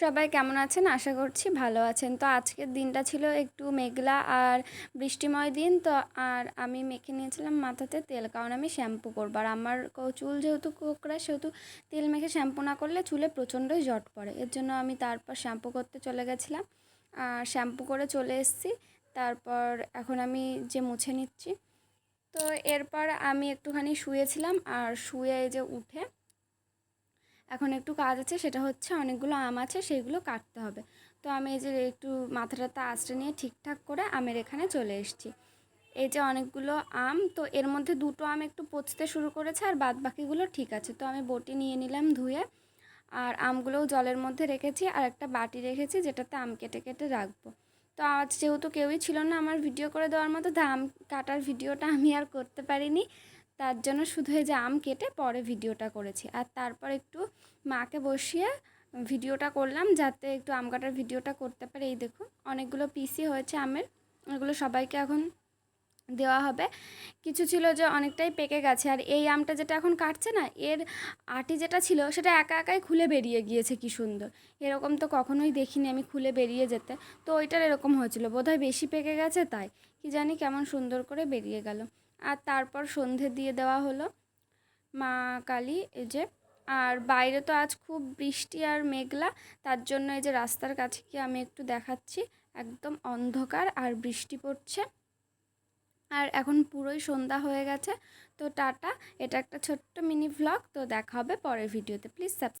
সবাই কেমন আছেন? আশা করছি ভালো আছেন। তো আজকের দিনটা ছিল একটু মেঘলা আর বৃষ্টিময় দিন। তো আর আমি মেখে নিয়েছিলাম মাথাতে তেল, কারণ আমি শ্যাম্পু করব। আর আমার চুল যেহেতু কোকড়া, সেহেতু তেল মেখে শ্যাম্পু না করলে চুলে প্রচণ্ডই জট পড়ে। এর জন্য আমি তারপর শ্যাম্পু করতে চলে গেছিলাম। আর শ্যাম্পু করে চলে এসেছি। তারপর এখন আমি যে মুছে নিচ্ছি। তো এরপর আমি একটুখানি শুয়েছিলাম। আর শুয়ে এই যে উঠে এখন একটু কাজ আছে, সেটা হচ্ছে অনেকগুলো আম আছে, সেইগুলো কাটতে হবে। তো আমি এই যে একটু মাথাটাতে আঁচড়ে নিয়ে ঠিকঠাক করে আমের এখানে চলে এসেছি। এই যে অনেকগুলো আম, তো এর মধ্যে দুটো আম একটু পচতে শুরু করেছে আর বাদ বাকিগুলো ঠিক আছে। তো আমি বটি নিয়ে নিলাম ধুয়ে, আর আমগুলোও জলের মধ্যে রেখেছি, আর একটা বাটি রেখেছি যেটাতে আম কেটে কেটে রাখব। তো আজ যেহেতু কেউই ছিল না আমার ভিডিও করে দেওয়ার মতো আম কাটার ভিডিওটা আমি আর করতে পারিনি। তার জন্য শুধু এই যে আম কেটে পরে ভিডিওটা করেছি। আর তারপর একটু মাকে বসিয়ে ভিডিওটা করলাম যাতে একটু আম কাটার ভিডিওটা করতে পারে। এই দেখুন অনেকগুলো পিসি হয়েছে আমের এগুলো সবাইকে এখন দেওয়া হবে। কিছু ছিল যে অনেকটাই পেকে গেছে। আর এই আমটা যেটা এখন কাটছে না, এর আটি যেটা ছিল সেটা একা একাই খুলে বেরিয়ে গিয়েছে, কি সুন্দর। এরকম তো কখনোই দেখিনি আমি খুলে বেরিয়ে যেতে। তো ওইটার এরকম হয়েছিল। বোধহয় বেশি পেকে গেছে তাই। কি জানি কেমন সুন্দর করে বেরিয়ে গেল। আর তারপর সন্ধে দিয়ে দেওয়া হলো মা কালী, এই যে। আর বাইরে তো আজ খুব বৃষ্টি আর মেঘলা, তার জন্য এই যে রাস্তার কাছে কি আমি একটু দেখাচ্ছি। একদম অন্ধকার আর বৃষ্টি পড়ছে। আর এখন পুরোই সন্ধ্যা হয়ে গেছে। তো টাটা, এটা একটা ছোট্ট মিনি ভ্লগ তো দেখা হবে পরের ভিডিওতে। Please subscribe